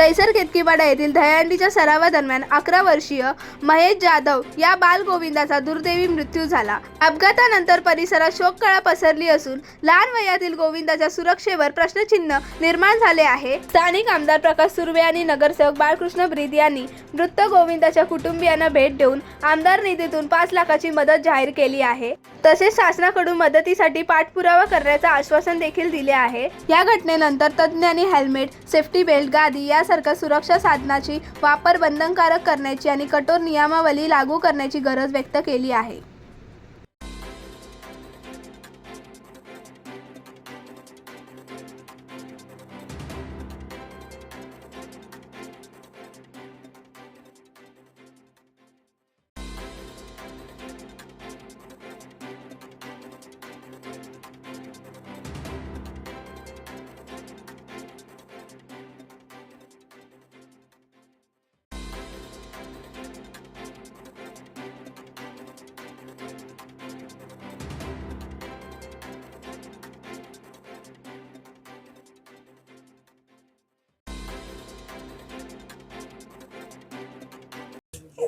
दैसर केतकीवाडा येथील दहीहंडीच्या सरावादरम्यान अकरा वर्षीय महेश जाधव या बालगोविंदाचा दुर्दैवी मृत्यू झाला. अपघातानंतर परिसरात शोककळा पसरली असून लहान वयातील गोविंदाच्या सुरक्षेवर प्रश्नचिन्ह निर्माण झाले आहे. स्थानिक आमदार प्रकाश सुर्वे आणि नगरसेवक बाळकृष्ण ब्रीद यांनी मृत गोविंदाच्या कुटुंबियांना भेट देऊन आमदार निधीतून पाच लाखाची मदत जाहीर केली आहे. तसेच शासनाकडून मदतीसाठी पाठपुरावा करण्याचं आश्वासन देखील दिले आहे. या घटनेनंतर तज्ज्ञांनी हेल्मेट सेफ्टी बेल्ट गादी यासारख्या सुरक्षा साधनाची वापर बंधनकारक करण्याची आणि कठोर नियमावली लागू करण्याची गरज व्यक्त केली आहे.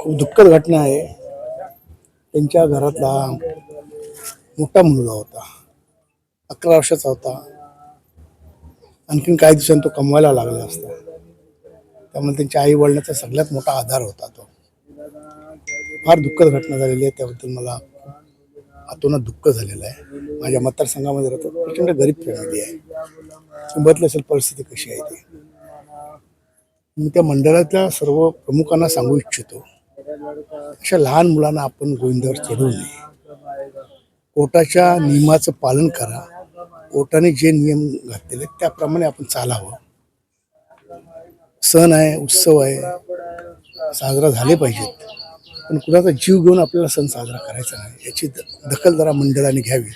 खूप दुःखद घटना आहे. त्यांच्या घरातला मोठा मुलगा होता. अकरा वर्षाचा होता. आणखीन काही दिवसांनी तो कमवायला लागला असता. त्यामुळे त्यांच्या आई वडिलांचा सगळ्यात मोठा आधार होता तो. फार दुःखद घटना झालेली आहे. त्याबद्दल मला आतून दुःख झालेलं आहे. माझ्या मतदारसंघामध्ये राहतो प्रचंड गरीब फॅमिली आहे. मुंबईतली असेल परिस्थिती कशी आहे ती? मी त्या मंडळातल्या सर्व प्रमुखांना सांगू इच्छितो. अशा लहान मुलांना आपण गोविंदावर चढवू नये. कोर्टाच्या नियमाचं पालन करा. कोर्टाने जे नियम घातलेले आहेत त्याप्रमाणे आपण चालावं. सण आहे उत्सव आहे साजरा झाले पाहिजेत. पण कुणाचा जीव घेऊन आपल्याला सण साजरा करायचा नाही याची द- दखल जरा मंडळाने घ्यावी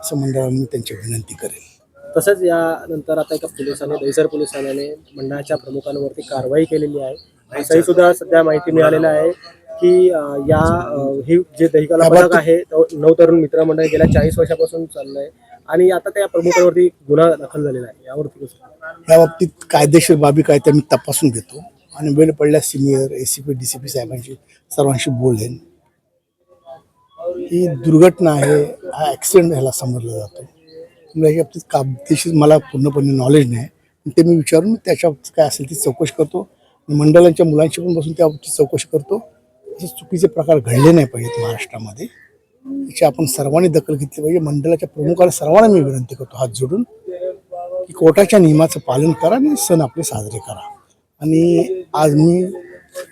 असं मंडळाने मी त्यांची विनंती करेन तसंच यानंतर आता एका पोलिसाने दैसर पोलिसाने मंडळाच्या प्रमुखांवरती कारवाई केलेली आहे. असंही सुद्धा सध्या माहिती मिळालेलं आहे की या ही जे दहिकाला पथक आहे तो नऊ तरुण मित्रमंडळ गेल्या चाळीस वर्षापासून चाललंय आणि आता त्या प्रमुखांवरती गुन्हा दाखल झालेला आहे. यावरती या बाबतीत कायदेशीर बाबी काय त्या मी तपासून घेतो आणि वेळ पडल्यास senior A C P D C P साहेबांशी सर्वांशी बोलेन. ही दुर्घटना आहे हा ॲक्सिडेंट ह्याला समजला जातो. त्यामुळे याच्या बाबतीत कायदेशीर मला पूर्णपणे नॉलेज नाही. ते मी विचारून त्याच्या काय असेल ती चौकशी करतो. मंडळांच्या मुलांशी पण बसून त्याची चौकशी करतो. असे चुकीचे प्रकार घडले नाही पाहिजेत महाराष्ट्रामध्ये. याची आपण सर्वांनी दखल घेतली पाहिजे. मंडळाच्या प्रमुखाला सर्वांना मी विनंती करतो हात जोडून की कोर्टाच्या नियमाचं पालन करा आणि सण आपले साजरे करा. आणि आज मी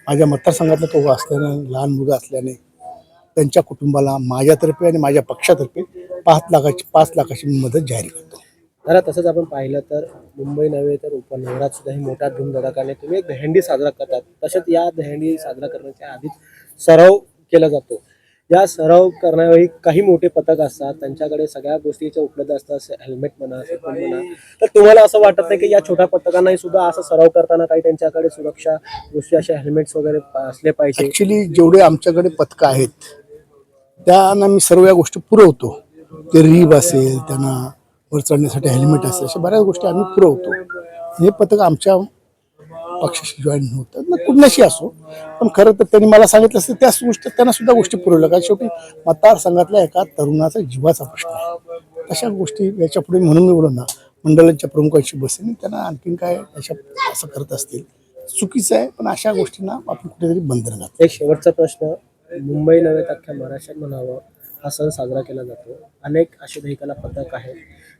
माझ्या मतदारसंघातला तो असल्याने लहान मुलगा असल्याने त्यांच्या कुटुंबाला माझ्यातर्फे आणि माझ्या पक्षातर्फे पाच लाखाची पाच लाखाची मी मदत जाहीर करतो. तर तसंच आपण पाहिलं तर मुंबई नव्हे तर उपनगरात सुद्धा ही मोठ्या धुमधडाकाने तुम्ही एक दहंडी साजरा करतात. तसेच या दहंडी साजरा करण्याच्या आधीच सराव केला जातो. या सराव करण्यावेळी काही मोठे पथक असतात. त्यांच्याकडे सगळ्या गोष्टीच्या उपलब्ध असतात. हेल्मेट म्हणा सेफोन म्हणा. तर तुम्हाला असं वाटत नाही की या छोट्या पथकांनाही सुद्धा असं सराव करताना काही त्यांच्याकडे सुरक्षा गोष्टी अशा हेल्मेट्स वगैरे असले पाहिजे? ॲक्च्युली जेवढे आमच्याकडे पथकं आहेत त्यांना मी सर्व या गोष्टी पुरवतो. ते रीब असेल त्यांना वर चढण्यासाठी हेल्मेट असेल अशा बऱ्याच गोष्टी आम्ही पुरवतो. हे पथक आमच्या पक्षाशी जॉईन होतं. मग कुठल्याशी असो पण खरं तर त्यांनी मला सांगितलं असतं त्याच गोष्टी त्यांना सुद्धा गोष्टी पुरवल्या. कारण शेवटी मतदारसंघातल्या एका तरुणाचा जीवाचा प्रश्न आहे. तशा गोष्टी याच्यापुढे म्हणून मी बोललो ना मंडळांच्या प्रमुखांशी बसेन त्यांना आणखीन काय अशा असं करत असतील. चुकीचं आहे पण अशा गोष्टींना आपण कुठेतरी बंधन घातलं. एक शेवटचा प्रश्न मुंबई नव्हे तर अख्ख्या महाराष्ट्रात म्हणावं. हा सण साजरा केला जातो. अनेक असे दहिकाला पथक आहेत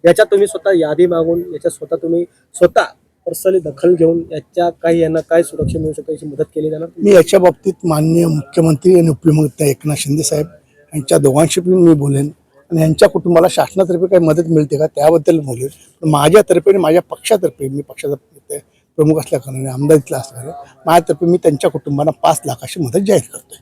याच्यात तुम्ही स्वतः यादी मागून याच्यात स्वतः तुम्ही स्वतः पर्सनली दखल घेऊन याच्या काही यांना काय सुरक्षा मिळू शकते याची मदत केली जाणार? मी याच्या बाबतीत माननीय मुख्यमंत्री आणि उपमुख्यमंत्री एकनाथ शिंदे साहेब यांच्या दोघांशी पण मी बोलेन आणि यांच्या कुटुंबाला शासनातर्फे काही मदत मिळते का त्याबद्दल बोलेन. पण माझ्यातर्फे आणि माझ्या पक्षातर्फे मी पक्षाचा ते प्रमुख असल्याकारणाने आमदार आमदारीतला असल्याने माझ्यातर्फे मी त्यांच्या कुटुंबाला पाच लाखाची मदत जाहीर करतोय.